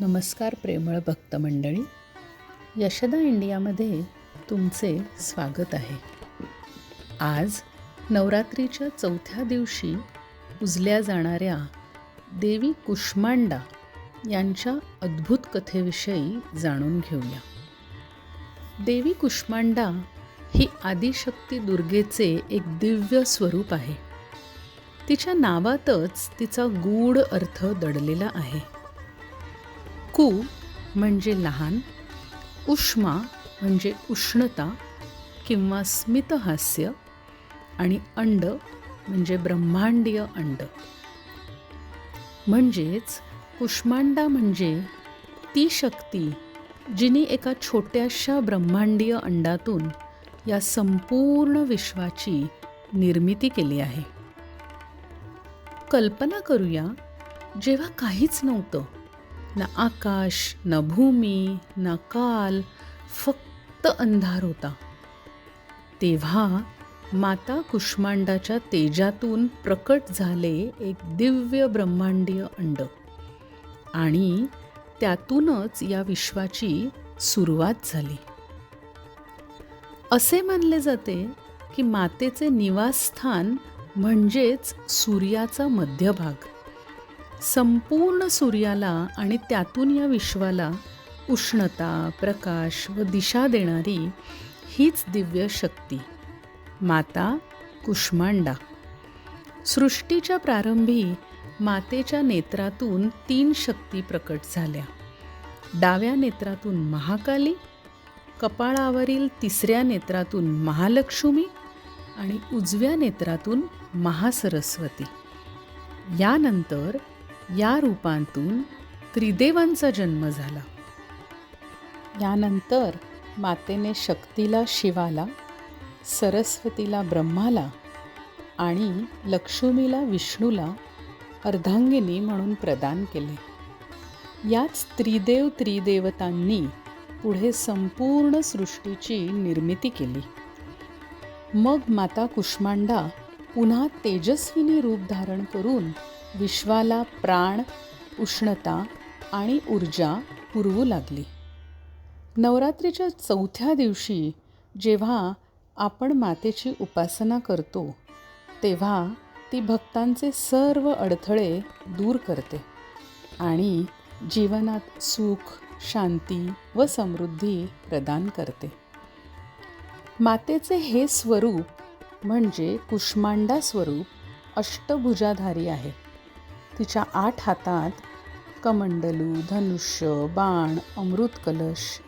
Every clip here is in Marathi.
नमस्कार प्रेमळ भक्तमंडळी यशदा इंडियामध्ये तुमचे स्वागत आहे. आज नवरात्रीच्या चौथ्या दिवशी उजल्या जाणाऱ्या देवी कुष्मांडा यांच्या अद्भुत कथेविषयी जाणून घेऊया. देवी कुष्मांडा ही आदिशक्ती दुर्गेचे एक दिव्य स्वरूप आहे. तिच्या नावातच तिचा गूढ अर्थ दडलेला आहे. कु म्हणजे लहान उष्मा म्हणजे उष्णता किंवा स्मितहास्य आणि अंड म्हणजे ब्रह्मांडीय अंड. म्हणजेच कुष्मांडा म्हणजे ती शक्ती जिने एका छोट्याशा ब्रह्मांडीय अंडातून या संपूर्ण विश्वाची निर्मिती केली आहे. कल्पना करूया जेव्हा काहीच नव्हतं ना आकाश ना भूमी ना काल फक्त अंधार होता. तेव्हा माता कुष्मांडाच्या तेजातून प्रकट झाले एक दिव्य ब्रह्मांडीय अंड. आणि त्यातूनच या विश्वाची सुरुवात झाली. असे मानले जाते की मातेचे निवासस्थान म्हणजेच सूर्याचा मध्यभाग. संपूर्ण सूर्याला आणि त्यातून या विश्वाला उष्णता प्रकाश व दिशा देणारी हीच दिव्य शक्ती. माता कुष्मांडा. सृष्टीच्या प्रारंभी मातेच्या नेत्रातून तीन शक्ती प्रकट झाल्या. डाव्या नेत्रातून महाकाली कपाळावरील तिसऱ्या नेत्रातून महालक्ष्मी आणि उजव्या नेत्रातून महासरस्वती. यानंतर या रूपांतून त्रिदेवांचा जन्म झाला. यानंतर मातेने शक्तीला शिवाला सरस्वतीला ब्रह्माला आणि लक्ष्मीला विष्णूला अर्धांगिनी म्हणून प्रदान केले. याच त्रिदेव त्रिदेवतांनी पुढे संपूर्ण सृष्टीची निर्मिती केली. मग माता कुष्मांडा पुन्हा तेजस्विनी रूप धारण करून विश्वाला प्राण उष्णता आणि ऊर्जा पुरवू लागली. नवरात्रीच्या चौथ्या दिवशी जेव्हा आपण मातेची उपासना करतो तेव्हा ती भक्तांचे सर्व अडथळे दूर करते आणि जीवनात सुख शांती व समृद्धी प्रदान करते. मातेचे हे स्वरूप म्हणजे कुष्मांडा स्वरूप अष्टभुजाधारी आहे. तिच्या आठ हातात कमंडलू धनुष्य बाण अमृत कलश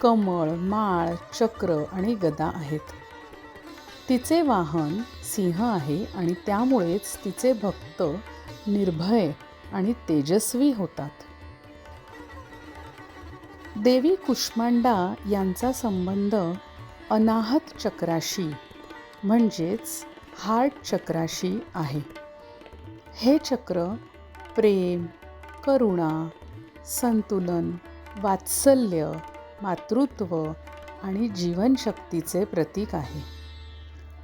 कमळ माळ चक्र आणि गदा आहेत. तिचे वाहन सिंह आहे आणि त्यामुळेच तिचे भक्त निर्भय आणि तेजस्वी होतात. देवी कुष्मांडा यांचा संबंध अनाहत चक्राशी म्हणजेच हार्ट चक्राशी आहे. हे चक्र प्रेम करुणा संतुलन वात्सल्य मातृत्व आणि जीवनशक्तीचे प्रतीक आहे.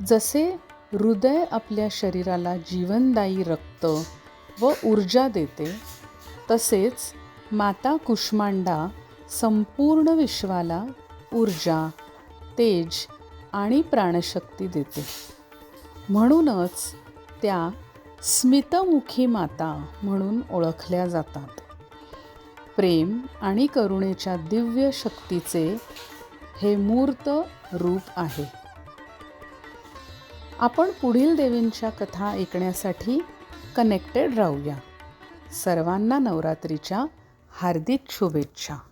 जसे हृदय आपल्या शरीराला जीवनदायी रक्त व ऊर्जा देते तसेच माता कुष्मांडा संपूर्ण विश्वाला ऊर्जा तेज आणि प्राणशक्ती देते. म्हणूनच त्या स्मितमुखी माता म्हणून ओळखल्या जातात. प्रेम आणि करुणेच्या दिव्य शक्तीचे हे मूर्त रूप आहे. आपण पुढील देवींच्या कथा ऐकण्यासाठी कनेक्टेड राहूया. सर्वांना नवरात्रीच्या हार्दिक शुभेच्छा.